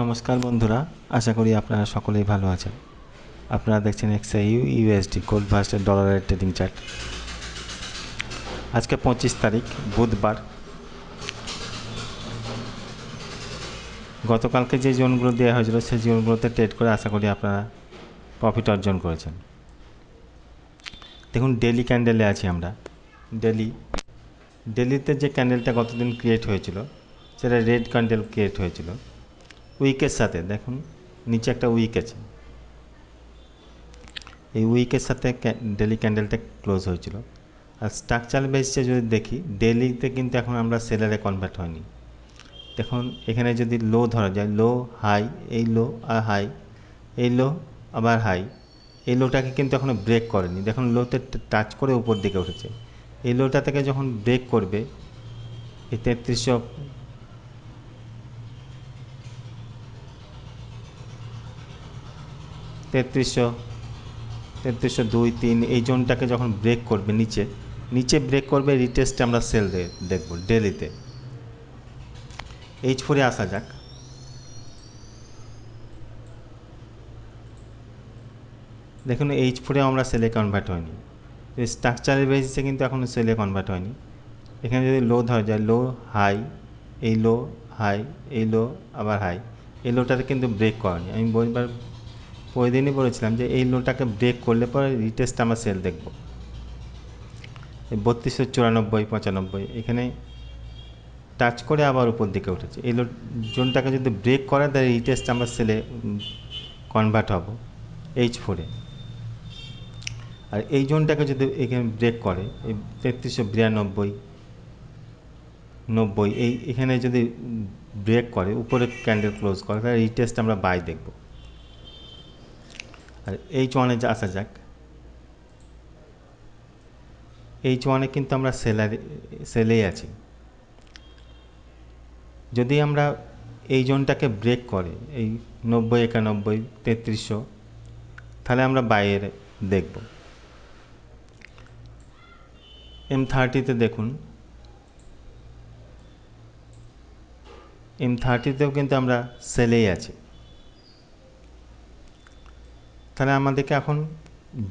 নমস্কার বন্ধুরা, আশা করি আপনারা সকলেই ভালো আছেন। আপনারা দেখছেন এক্সআইউ ইউএসডি গোল্ড ভার্সের ডলারের ট্রেডিং চার্ট আজকে পঁচিশ তারিখ, বুধবার। গতকালকে যে জোনগুলো দেওয়া হয়েছিল, সেই জোনগুলোতে ট্রেড করে আশা করি আপনারা প্রফিট অর্জন করেছেন। দেখুন ডেলি ক্যান্ডেলে আছি আমরা। ডেলি ডেলিতে যে ক্যান্ডেলটা গতদিন ক্রিয়েট হয়েছিল, সেটা রেড ক্যান্ডেল ক্রিয়েট হয়েছিল। উইকের সাথে, দেখুন, নিচে একটা উইক আছে। এই উইকের সাথে ডেলি ক্যান্ডেলটা ক্লোজ হয়েছিল। আর স্ট্রাকচার বেসিসে যদি দেখি ডেলিতে কিন্তু এখন আমরা সেলারে কনভার্ট হয়নি। দেখুন, এখানে যদি লো ধরা যায় লো হাই এই লো আর হাই এই লো আবার হাই এই লোটাকে কিন্তু এখনও ব্রেক করেনি। দেখুন লোতে টাচ করে উপর দিকে উঠেছে। এই লোটা থেকে যখন ব্রেক করবে, এই তেত্রিশশো তেত্রিশশো তেত্রিশশো দুই, তিন, এই জোনটাকে যখন ব্রেক করবে নিচে নিচে ব্রেক করবে রিটেস্টে আমরা সেল দেখব ডেলিতে এইচ ফোরে আসা যাক। দেখুন এইচ ফোরে আমরা সেলে কনভার্ট হয়নি। স্ট্রাকচারের বেসিসে কিন্তু এখনও সেলে কনভার্ট হয়নি। এখানে যদি লো ধরা যায় লো হাই এই লো হাই এই লো আবার হাই এই লোটাতে কিন্তু ব্রেক করেনি আমি বলবার ওই দিনই বলেছিলাম যে এই লোটাকে ব্রেক করলে পরে রিটেস্ট আমরা সেল দেখব। বত্রিশশো চুরানব্বই, পঁচানব্বই, এখানে টাচ করে আবার উপর দিকে উঠেছে। এই জোনটাকে যদি ব্রেক করে, তাহলে রিটেস্ট আমরা সেলে কনভার্ট হব এইচ ফোরে আর এই জোনটাকে যদি এখানে ব্রেক করে, এই তেত্রিশশো বিরানব্বই, নব্বই, এই এখানে যদি ব্রেক করে, উপরে ক্যান্ডেল ক্লোজ করে, তাহলে রিটেস্ট আমরা বাই দেখব। আর এইচ ওয়ানে যা আসা যাক। এইচ ওয়ানে কিন্তু আমরা সেলারি, সেলেই আছি। যদি আমরা এই জোনটাকে ব্রেক করে, এই নব্বই, একানব্বই, তেত্রিশশো, তাহলে আমরা বাইরে দেখব। এম থার্টিতে দেখুন। এম থার্টিতেও কিন্তু আমরা সেলেই আছি। তাহলে আমাদেরকে এখন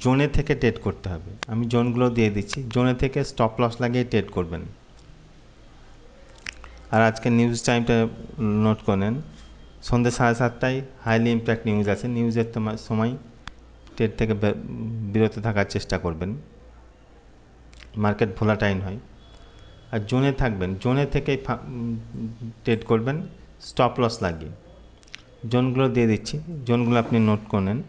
জোনে থেকে ট্রেড করতে হবে। আমি জোনগুলো দিয়ে দিচ্ছি। জোনে থেকে স্টপ লস লাগিয়ে ট্রেড করবেন। আর আজকে নিউজ টাইমটা নোট করে নেন। সন্ধ্যে সাড়ে সাতটায় হাইলি ইম্প্যাক্ট নিউজ আছে। নিউজের সময় ট্রেড থেকে বিরত থাকার চেষ্টা করবেন। মার্কেট ভোলাটাইন হয়। আর জোনে থাকবেন। জোনে থেকেই ট্রেড করবেন। স্টপ লস লাগিয়ে। জোনগুলো দিয়ে দিচ্ছি। জোনগুলো আপনি নোট করে নেন।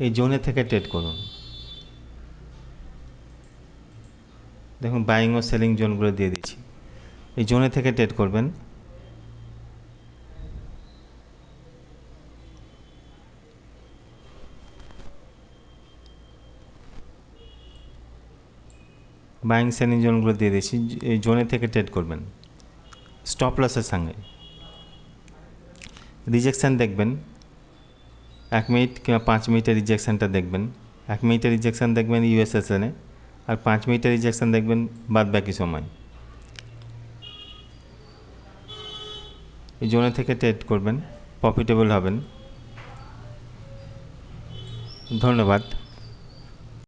এই জোনে থেকে ট্রেড করুন। দেখুন বাইং ও সেলিং জোনগুলো দিয়ে দিচ্ছি। এই জোনে থেকে ট্রেড করবেন। বাইং সেলিং জোনগুলো দিয়ে দিচ্ছি। এই জোনে থেকে ট্রেড করবেন। স্টপ লসের সঙ্গে। রিজেকশান দেখবেন। এক মিনিট কিংবা পাঁচ মিনিটের রিজেকশানটা দেখবেন। এক মিনিটের রিজেকশান দেখবেন ইউএসএসএনে আর পাঁচ মিনিটের রিজেকশান দেখবেন বাদ বাকি সময়। এই জোনে থেকে ট্রেড করবেন প্রফিটেবল হবেন। ধন্যবাদ।